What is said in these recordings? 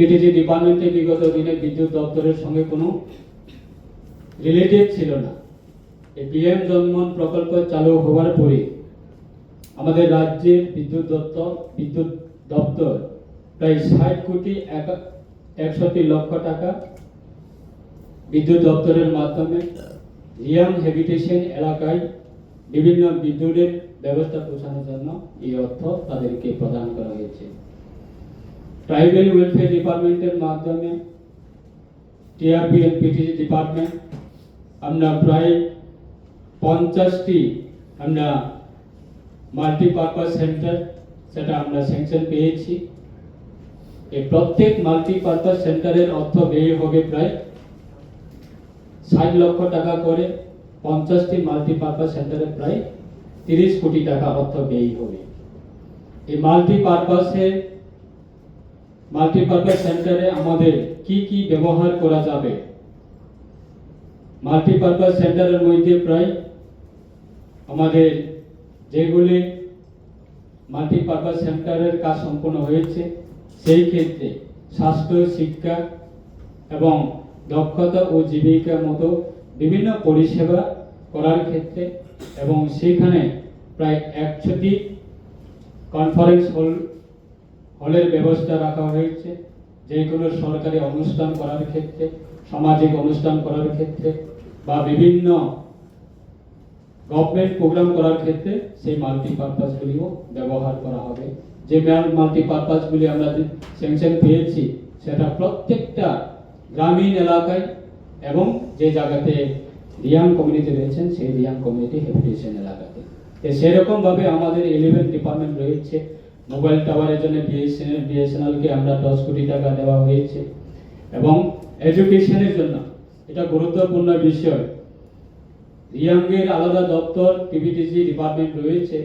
PTG ডিপার্টমেন্টে বিগত দিনে বিদ্যুৎ দপ্তরের সঙ্গে কোনো রিলেটেড ছিল না। এই পিএম জন্মন প্রকল্প চালু হওয়ার পরে আমাদের রাজ্যের বিদ্যুৎ দপ্তর বিদ্যুৎ দপ্তর প্রায় ষাট কোটি একষট্টি লক্ষ টাকা বিদ্যুৎ দপ্তরের মাধ্যমে রিয়াম হ্যাবিটেশন এলাকায় বিভিন্ন বিদ্যুতের ব্যবস্থা পৌঁছানোর জন্য এই অর্থ তাদেরকে প্রদান করা হয়েছে। ট্রাইবেল ওয়েলফেয়ার ডিপার্টমেন্টের মাধ্যমে টিআরপি এন্ড পিটিসি ডিপার্টমেন্ট আমরা প্রায় পঞ্চাশটি আমরা মাল্টিপারপাস সেন্টার সেটা আমরা স্যাংশন পেয়েছি। এই প্রত্যেক মাল্টিপারপাস সেন্টারের অর্থ ব্যয় হবে প্রায় ষাট লক্ষ টাকা করে। পঞ্চাশটি মাল্টিপারপাস সেন্টারে প্রায় তিরিশ কোটি টাকা অর্থ ব্যয় হবে। এই মাল্টিপারপাসে মাল্টিপারপাস সেন্টারে আমাদের কি কি ব্যবহার করা যাবে? মাল্টিপারপাস সেন্টারের মধ্যে প্রায় আমাদের যেগুলি মাল্টিপারপাস সেন্টারের কাজ সম্পন্ন হয়েছে, সেই ক্ষেত্রে স্বাস্থ্য, শিক্ষা এবং দক্ষতা ও জীবিকার মতো বিভিন্ন পরিষেবা করার ক্ষেত্রে এবং সেখানে প্রায় একশোটি কনফারেন্স হল হলের ব্যবস্থা রাখা হয়েছে। যে কোনো সরকারি অনুষ্ঠান করার ক্ষেত্রে, সামাজিক অনুষ্ঠান করার ক্ষেত্রে বা বিভিন্ন গভর্নমেন্ট প্রোগ্রাম করার ক্ষেত্রে সেই মাল্টিপারপাসগুলিও ব্যবহার করা হবে। যে মাল্টিপারপাসগুলি আমরা স্যাংশন পেয়েছি, সেটা প্রত্যেকটা গ্রামীণ এলাকায় এবং যে জায়গাতে রিয়াং কমিউনিটি রয়েছেন, সেই রিয়াং কমিউনিটি হ্যাবিটেশন এলাকাতে। সেরকমভাবে আমাদের ইলেভেন ডিপার্টমেন্ট রয়েছে। মোবাইল টাওয়ারের জন্য বিএসএনএল বিএসএনএলকে আমরা দশ কোটি টাকা দেওয়া হয়েছে। এবং এডুকেশনের জন্য এটা গুরুত্বপূর্ণ বিষয়। রিয়াংয়ের আলাদা দপ্তর পিবিটিসি ডিপার্টমেন্ট রয়েছে।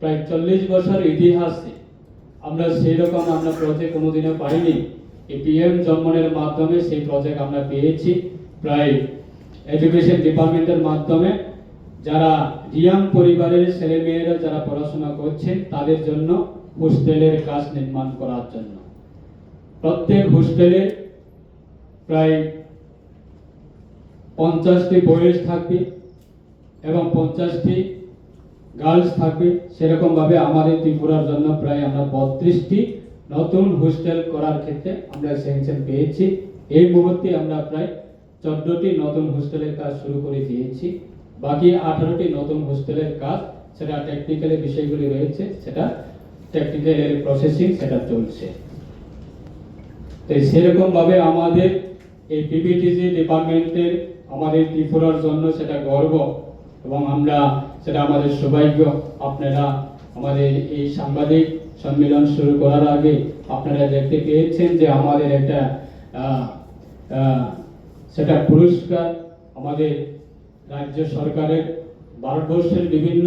প্রায় চল্লিশ বছর ইতিহাসে আমরা সেই রকম আমরা প্রজেক্ট কোনোদিনও পাইনি। এই পিএম জন্মনের মাধ্যমে সেই প্রজেক্ট আমরা পেয়েছি। প্রায় এডুকেশন ডিপার্টমেন্টের মাধ্যমে যারা রিয়াং পরিবারের ছেলে মেয়েরা যারা পড়াশোনা করছেন, তাদের জন্য হোস্টেলের কাজ নির্মাণ করার জন্য। প্রত্যেক হোস্টেলে প্রায় পঞ্চাশটি বয়েজ থাকবে এবং পঞ্চাশটি গার্লস থাকবে। সেরকম ভাবে আমাদের ত্রিপুরার জন্য প্রায় আমরা বত্রিশটি নতুন হোস্টেল করার ক্ষেত্রে আমরা স্যাংশন পেয়েছি। এই মুহূর্তে আমরা প্রায় চোদ্দটি নতুন হোস্টেলের কাজ শুরু করে দিয়েছি। বাকি আঠারোটি নতুন হোস্টেলের কাজ, সেটা টেকনিক্যালি বিষয়গুলি রয়েছে, সেটা টেকনিক্যাল প্রসেসিং সেটা চলছে। তো সেরকম ভাবে আমাদের এই পিবিটিসি ডিপার্টমেন্টের আমাদের ত্রিপুরার জন্য সেটা গর্ব এবং আমরা সেটা আমাদের সৌভাগ্য। আপনারা আমাদের এই সাংবাদিক সম্মেলন শুরু করার আগে আপনারা দেখতে পেয়েছেন যে আমাদের একটা সেটা পুরস্কার আমাদের রাজ্য সরকারের, ভারতবর্ষের বিভিন্ন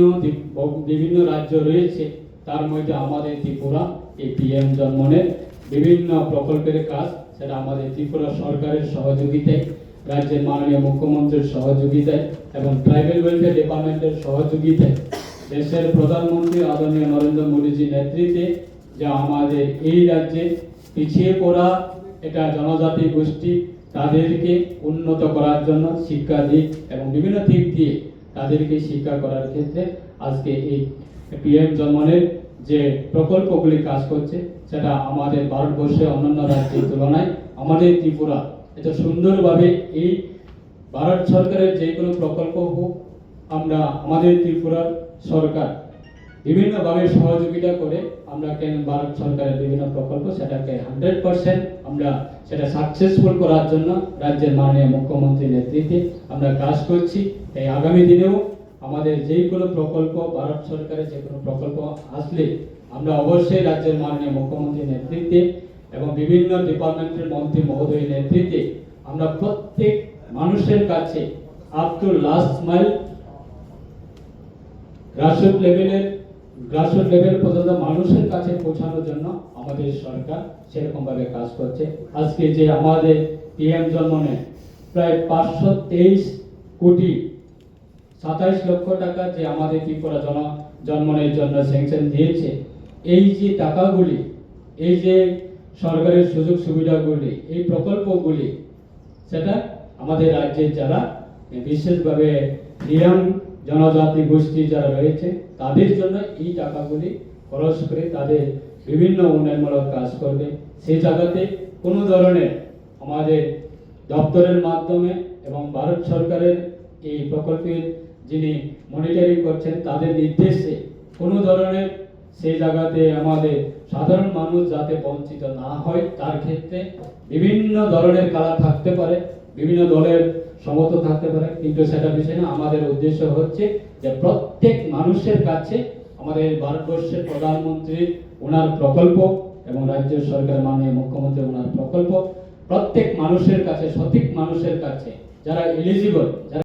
বিভিন্ন রাজ্য রয়েছে। তার মধ্যে আমাদের ত্রিপুরা, এই পিএম জন্মনের বিভিন্ন প্রকল্পের কাজ, সেটা আমাদের ত্রিপুরা সরকারের সহযোগিতায়, রাজ্যের মাননীয় মুখ্যমন্ত্রীর সহযোগিতায় এবং ট্রাইবেল ওয়েলফেয়ার ডিপার্টমেন্টের সহযোগিতায়, দেশের প্রধানমন্ত্রী আদরণীয় নরেন্দ্র মোদীজির নেতৃত্বে যা আমাদের এই রাজ্যে পিছিয়ে পড়া এটা জনজাতি গোষ্ঠী তাদেরকে উন্নত করার জন্য শিক্ষা দিক এবং বিভিন্ন দিক দিয়ে তাদেরকে শিক্ষা করার ক্ষেত্রে আজকে এই পিএম জন্মনের যে প্রকল্পগুলি কাজ করছে, সেটা আমাদের ভারতবর্ষে অন্যান্য রাজ্যের তুলনায় আমাদের ত্রিপুরা এত সুন্দরভাবে এই ভারত সরকারের যে কোনো প্রকল্প হোক, আমরা আমাদের ত্রিপুরার সরকার বিভিন্নভাবে সহযোগিতা করে আমরা কেন ভারত সরকারের বিভিন্ন প্রকল্প, সেটাকে হান্ড্রেড পার্সেন্ট আমরা সেটা সাকসেসফুল করার জন্য রাজ্যের মাননীয় মুখ্যমন্ত্রীর নেতৃত্বে আমরা কাজ করছি। এই আগামী দিনেও আমাদের যেই কোনো প্রকল্প, ভারত সরকারের যে কোনো প্রকল্প আসলে আমরা অবশ্যই রাজ্যের মাননীয় মুখ্যমন্ত্রীর নেতৃত্বে এবং বিভিন্ন ডিপার্টমেন্টের মন্ত্রী মহোদয়ের নেতৃত্বে আমরা প্রত্যেক মানুষের কাছে up to last mile grassroot লেভেলের গ্রাসরুট লেভেল পর্যন্ত মানুষের কাছে পৌঁছানোর জন্য আমাদের সরকার সেরকম ভাবে কাজ করছে। আজকে যে আমাদের পিএম জন্মনে প্রায় পাঁচশো তেইশ কোটি সাতাইশ লক্ষ টাকা যে আমাদের ত্রিপুরা জন জন্মনের জন্য স্যাংশন দিয়েছে, এই যে টাকাগুলি, এই যে সরকারের সুযোগ সুবিধাগুলি, এই প্রকল্পগুলি, সেটা আমাদের রাজ্যের যারা বিশেষভাবে নিয়ম জনজাতি গোষ্ঠী যারা রয়েছে, তাদের জন্য এই টাকাগুলি খরচ করে তাদের বিভিন্ন উন্নয়নমূলক কাজ করবে। সেই জায়গাতে কোনো ধরনের আমাদের দপ্তরের মাধ্যমে এবং ভারত সরকারের এই প্রকল্পের যিনি মনিটরিং করছেন, তাদের নির্দেশে কোনো ধরনের সেই জায়গাতে আমাদের সাধারণ মানুষ যাতে বঞ্চিত না হয়, তার ক্ষেত্রে বিভিন্ন ধরনের কালার থাকতে পারে, বিভিন্ন দলের সমর্থ থাকতে পারে। কিন্তু সেটা বিষয় না, আমাদের উদ্দেশ্য হচ্ছে যে প্রত্যেক মানুষের কাছে আমাদের ভারতবর্ষের প্রধানমন্ত্রী ওনার প্রকল্প এবং রাজ্য সরকার মাননীয় মুখ্যমন্ত্রী ওনার প্রকল্প, প্রত্যেক মানুষের কাছে, সঠিক মানুষের কাছে, যারা এলিজিবল যারা